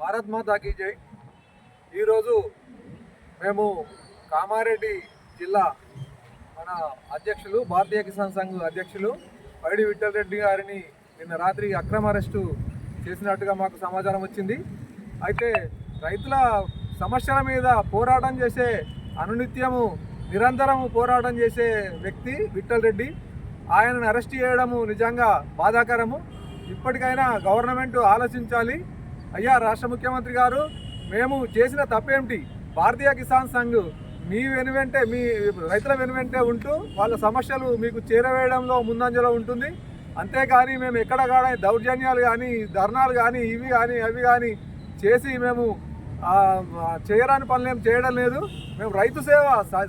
భారత్ మాతాకి జై. ఈరోజు మేము కామారెడ్డి జిల్లా మన అధ్యక్షులు భారతీయ కిసాన్ సంఘ్ అధ్యక్షులు పైడి విఠల్ రెడ్డి గారిని నిన్న రాత్రి అక్రమ అరెస్టు చేసినట్టుగా మాకు సమాచారం వచ్చింది. అయితే రైతుల సమస్యల మీద పోరాటం చేసే అనునిత్యము నిరంతరము పోరాటం చేసే వ్యక్తి విఠల్ రెడ్డి. ఆయనను అరెస్ట్ చేయడము నిజంగా బాధాకరము. ఇప్పటికైనా గవర్నమెంట్ ఆలోచించాలి. అయ్యా రాష్ట్ర ముఖ్యమంత్రి గారు మేము చేసిన తప్పేమిటి భారతీయ కిసాన్ సంఘ్ మీ వెనువెంటే మీ రైతుల వెనువెంటే ఉంటూ వాళ్ళ సమస్యలు మీకు చేరవేయడంలో ముందంజలో ఉంటుంది. అంతేకాని మేము ఎక్కడ కానీ దౌర్జన్యాలు కానీ ధర్నాలు కానీ ఇవి కానీ అవి కానీ చేసి మేము చేయరాని పనులు ఏం చేయడం లేదు. మేము రైతు సేవ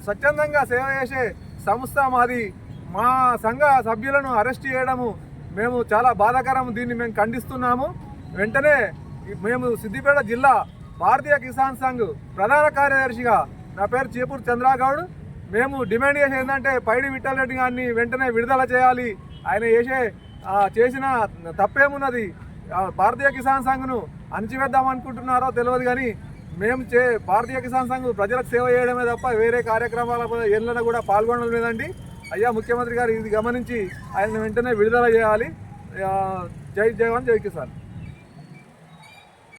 స్వచ్ఛందంగా సేవ చేసే సంస్థ మాది. మా సంఘ సభ్యులను అరెస్ట్ చేయడము మేము చాలా బాధాకరం. దీన్ని మేము ఖండిస్తున్నాము. వెంటనే మేము సిద్దిపేట జిల్లా భారతీయ కిసాన్ సంఘ్ ప్రధాన కార్యదర్శిగా నా పేరు చేపూరు చంద్రగౌడ్. మేము డిమాండ్ చేసేది ఏంటంటే పైడి విఠలరెడ్డి గారిని వెంటనే విడుదల చేయాలి. ఆయన చేసే చేసిన తప్పేమున్నది? భారతీయ కిసాన్ సంఘ్ను అణచివేద్దాం అనుకుంటున్నారో తెలియదు కానీ మేము చే భారతీయ కిసాన్ సంఘ్ ప్రజలకు సేవ చేయడమే తప్ప వేరే కార్యక్రమాల ఎన్నడూ కూడా పాల్గొనడం లేదండి. అయ్యా ముఖ్యమంత్రి గారు ఇది గమనించి ఆయన వెంటనే విడుదల చేయాలి. జై జవాన్ జై కిసాన్.